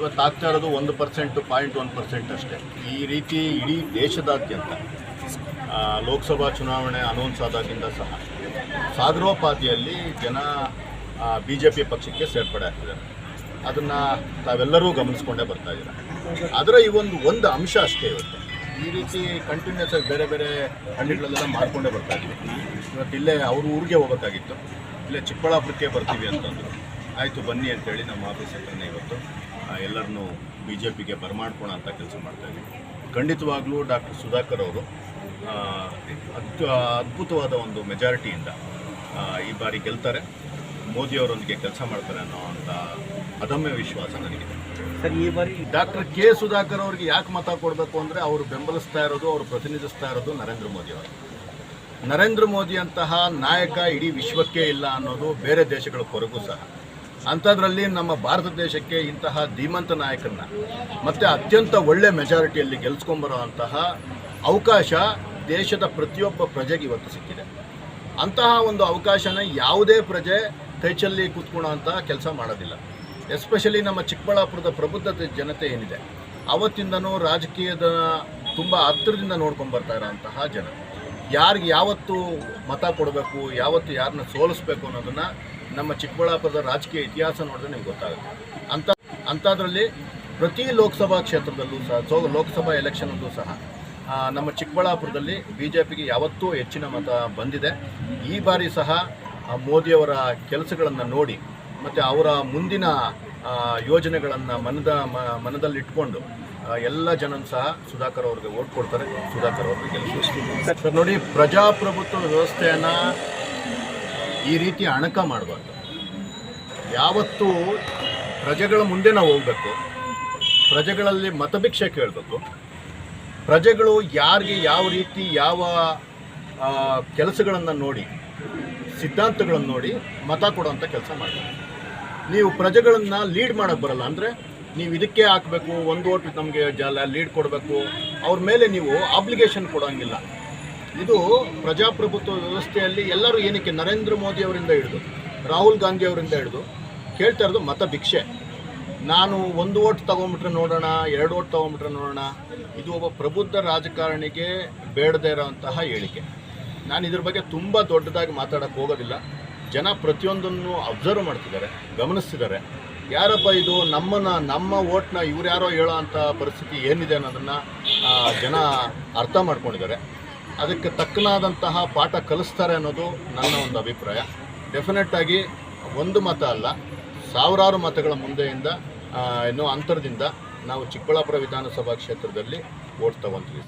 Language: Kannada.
ಇವತ್ತು ಆಗ್ತಾ ಇರೋದು ಒಂದು ಪರ್ಸೆಂಟ್, ಪಾಯಿಂಟ್ ಒನ್ ಪರ್ಸೆಂಟ್ ಅಷ್ಟೇ. ಈ ರೀತಿ ಇಡೀ ದೇಶದಾದ್ಯಂತ ಲೋಕಸಭಾ ಚುನಾವಣೆ ಅನೌನ್ಸ್ ಆದಾಗಿಂದ ಸಹ ಸಾಗರೋಪಾದಿಯಲ್ಲಿ ಜನ ಬಿ ಜೆ ಪಿ ಪಕ್ಷಕ್ಕೆ ಸೇರ್ಪಡೆ ಆಗ್ತಿದ್ದಾರೆ. ಅದನ್ನು ತಾವೆಲ್ಲರೂ ಗಮನಿಸ್ಕೊಂಡೇ ಬರ್ತಾ ಇದ್ದಾರೆ? ಆದರೆ ಈ ಒಂದು ಒಂದು ಅಂಶ ಅಷ್ಟೇ ಇವತ್ತು. ಈ ರೀತಿ ಕಂಟಿನ್ಯೂಸ್ ಆಗಿ ಬೇರೆ ಬೇರೆ ಹಳ್ಳಿಗಳಲ್ಲೆಲ್ಲ ಮಾಡ್ಕೊಂಡೇ ಬರ್ತಾ ಇದ್ದೀವಿ. ಇವತ್ತು ಇಲ್ಲೇ ಅವ್ರ ಊರಿಗೆ ಹೋಗಬೇಕಾಗಿತ್ತು. ಇಲ್ಲೇ ಚಿಕ್ಕಬಳ್ಳಾಪುರಕ್ಕೆ ಬರ್ತೀವಿ ಅಂತಂದರು. ಆಯಿತು ಬನ್ನಿ ಅಂತೇಳಿ ನಮ್ಮ ಆಫೀಸ್ ಹತ್ರನೇ ಇವತ್ತು. ಎಲ್ಲರನ್ನೂ ಬಿ ಜೆ ಪಿಗೆ ಬರಮಾಡ್ಕೋಣ ಅಂತ ಕೆಲಸ ಮಾಡ್ತಾಯಿದ್ವಿ ಖಂಡಿತವಾಗ್ಲೂ ಡಾಕ್ಟರ್ ಸುಧಾಕರ್ ಅವರು ಅತ್ಯ ಅದ್ಭುತವಾದ ಒಂದು ಮೆಜಾರಿಟಿಯಿಂದ ಈ ಬಾರಿ ಗೆಲ್ತಾರೆ. ಮೋದಿಯವರೊಂದಿಗೆ ಕೆಲಸ ಮಾಡ್ತಾರೆ ಅನ್ನೋ ಅಂತ ಅದಮ್ಯ ವಿಶ್ವಾಸ ನನಗಿದೆ. ಸರ್ ಈ ಬಾರಿ ಡಾಕ್ಟರ್ ಕೆ ಸುಧಾಕರ್ ಅವರಿಗೆ ಯಾಕೆ ಮತ ಕೊಡಬೇಕು ಅಂದರೆ ಅವರು ಬೆಂಬಲಿಸ್ತಾ ಇರೋದು ಅವರು ಪ್ರತಿನಿಧಿಸ್ತಾ ಇರೋದು ನರೇಂದ್ರ ಮೋದಿ ಅವರು. ನರೇಂದ್ರ ಮೋದಿ ಅಂತಹ ನಾಯಕ ಇಡೀ ವಿಶ್ವಕ್ಕೆ ಇಲ್ಲ ಅನ್ನೋದು ಬೇರೆ ದೇಶಗಳ ಕೊರಗೂ ಸಹ. ಅಂಥದ್ರಲ್ಲಿ ನಮ್ಮ ಭಾರತ ದೇಶಕ್ಕೆ ಇಂತಹ ಧೀಮಂತ ನಾಯಕರನ್ನ ಮತ್ತು ಅತ್ಯಂತ ಒಳ್ಳೆ ಮೆಜಾರಿಟಿಯಲ್ಲಿ ಗೆಲ್ಸ್ಕೊಂಬರೋ ಅಂತಹ ಅವಕಾಶ ದೇಶದ ಪ್ರತಿಯೊಬ್ಬ ಪ್ರಜೆಗೆ ಇವತ್ತು ಸಿಕ್ಕಿದೆ. ಅಂತಹ ಒಂದು ಅವಕಾಶನ ಯಾವುದೇ ಪ್ರಜೆ ಕೈಚಲ್ಲಿ ಕೂತ್ಕೊಳ್ಳೋ ಅಂತಹ ಕೆಲಸ ಮಾಡೋದಿಲ್ಲ. ಎಸ್ಪೆಷಲಿ ನಮ್ಮ ಚಿಕ್ಕಬಳ್ಳಾಪುರದ ಪ್ರಬುದ್ಧತೆ ಜನತೆ ಏನಿದೆ, ಅವತ್ತಿಂದನೂ ರಾಜಕೀಯದ ತುಂಬ ಹತ್ತಿರದಿಂದ ನೋಡ್ಕೊಂಡು ಬರ್ತಾ ಇರೋಂತಹ ಜನ. ಯಾರಿಗೆ ಯಾವತ್ತು ಮತ ಕೊಡಬೇಕು, ಯಾವತ್ತು ಯಾರನ್ನ ಸೋಲಿಸ್ಬೇಕು ಅನ್ನೋದನ್ನು ನಮ್ಮ ಚಿಕ್ಕಬಳ್ಳಾಪುರದ ರಾಜಕೀಯ ಇತಿಹಾಸ ನೋಡಿದ್ರೆ ನಿಮ್ಗೆ ಗೊತ್ತಾಗುತ್ತೆ. ಅಂತ, ಅಂಥದ್ರಲ್ಲಿ ಪ್ರತಿ ಲೋಕಸಭಾ ಕ್ಷೇತ್ರದಲ್ಲೂ ಸಹ, ಸೊ, ಲೋಕಸಭಾ ಎಲೆಕ್ಷನಲ್ಲೂ ಸಹ ನಮ್ಮ ಚಿಕ್ಕಬಳ್ಳಾಪುರದಲ್ಲಿ ಬಿ ಜೆ ಪಿಗೆ ಯಾವತ್ತೂ ಹೆಚ್ಚಿನ ಮತ ಬಂದಿದೆ. ಈ ಬಾರಿ ಸಹ ಮೋದಿಯವರ ಕೆಲಸಗಳನ್ನು ನೋಡಿ, ಮತ್ತು ಅವರ ಮುಂದಿನ ಯೋಜನೆಗಳನ್ನು ಮನದ ಮನದಲ್ಲಿಟ್ಕೊಂಡು ಎಲ್ಲ ಜನನು ಸಹ ಸುಧಾಕರ್ ಅವ್ರಿಗೆ ಓಟ್ ಕೊಡ್ತಾರೆ. ಸುಧಾಕರ್ ಅವ್ರಿಗೆ ಗೆಲ್ಲಿಸ್ತಾರೆ ನೋಡಿ, ಪ್ರಜಾಪ್ರಭುತ್ವ ವ್ಯವಸ್ಥೆಯನ್ನು ಈ ರೀತಿ ಅಣಕ ಮಾಡಬಾರ್ದು. ಯಾವತ್ತೂ ಪ್ರಜೆಗಳ ಮುಂದೆ ನಾವು ಹೋಗಬೇಕು. ಪ್ರಜೆಗಳಲ್ಲಿ ಮತಭಿಕ್ಷೆ ಕೇಳಬೇಕು. ಪ್ರಜೆಗಳು ಯಾರಿಗೆ ಯಾವ ರೀತಿ ಯಾವ ಕೆಲಸಗಳನ್ನು ನೋಡಿ, ಸಿದ್ಧಾಂತಗಳನ್ನು ನೋಡಿ ಮತ ಕೊಡೋಂಥ ಕೆಲಸ ಮಾಡಬೇಕು. ನೀವು ಪ್ರಜೆಗಳನ್ನು ಲೀಡ್ ಮಾಡೋಕ್ಕೆ ಬರಲ್ಲ ಅಂದರೆ ನೀವು ಇದಕ್ಕೆ ಹಾಕಬೇಕು, ಒಂದು ಓಟ್ ನಮಗೆ ಜಲ ಲೀಡ್ ಕೊಡಬೇಕು. ಅವ್ರ ಮೇಲೆ ನೀವು ಆಬ್ಲಿಗೇಷನ್ ಕೊಡೋಂಗಿಲ್ಲ. ಇದು ಪ್ರಜಾಪ್ರಭುತ್ವ ವ್ಯವಸ್ಥೆಯಲ್ಲಿ ಎಲ್ಲರೂ ಏನಕ್ಕೆ ನರೇಂದ್ರ ಮೋದಿ ಅವರಿಂದ ಹಿಡಿದು ರಾಹುಲ್ ಗಾಂಧಿ ಅವರಿಂದ ಹಿಡಿದು ಕೇಳ್ತಾ ಇರೋದು ಮತ ಭಿಕ್ಷೆ. ನಾನು ಒಂದು ಓಟ್ ತೊಗೊಂಬಿಟ್ರೆ ನೋಡೋಣ, ಎರಡು ಓಟ್ ತೊಗೊಂಬಿಟ್ರೆ ನೋಡೋಣ, ಇದು ಒಬ್ಬ ಪ್ರಬುದ್ಧ ರಾಜಕಾರಣಿಗೆ ಬೇಡದೇ ಇರೋಂತಹ ಹೇಳಿಕೆ. ನಾನು ಇದ್ರ ಬಗ್ಗೆ ತುಂಬ ದೊಡ್ಡದಾಗಿ ಮಾತಾಡೋಕ್ಕೆ ಹೋಗೋದಿಲ್ಲ. ಜನ ಪ್ರತಿಯೊಂದನ್ನು ಅಬ್ಸರ್ವ್ ಮಾಡ್ತಿದ್ದಾರೆ, ಗಮನಿಸ್ತಿದ್ದಾರೆ. ಯಾರಪ್ಪ ಇದು ನಮ್ಮನ್ನ, ನಮ್ಮ ಓಟ್ನ ಇವ್ರು ಯಾರೋ ಹೇಳೋ ಅಂಥ ಪರಿಸ್ಥಿತಿ ಏನಿದೆ ಅನ್ನೋದನ್ನು ಜನ ಅರ್ಥ ಮಾಡ್ಕೊಂಡಿದ್ದಾರೆ. ಅದಕ್ಕೆ ತಕ್ಕನಾದಂತಹ ಪಾಠ ಕಲಿಸ್ತಾರೆ ಅನ್ನೋದು ನನ್ನ ಒಂದು ಅಭಿಪ್ರಾಯ. ಡೆಫಿನೆಟ್ಟಾಗಿ ಒಂದು ಮತ ಅಲ್ಲ, ಸಾವಿರಾರು ಮತಗಳ ಮುಂದೆಯಿಂದ ಏನೋ ಅಂತರದಿಂದ ನಾವು ಚಿಕ್ಕಬಳ್ಳಾಪುರ ವಿಧಾನಸಭಾ ಕ್ಷೇತ್ರದಲ್ಲಿ ಓಟ್ ತಗೊಂತೀವಿ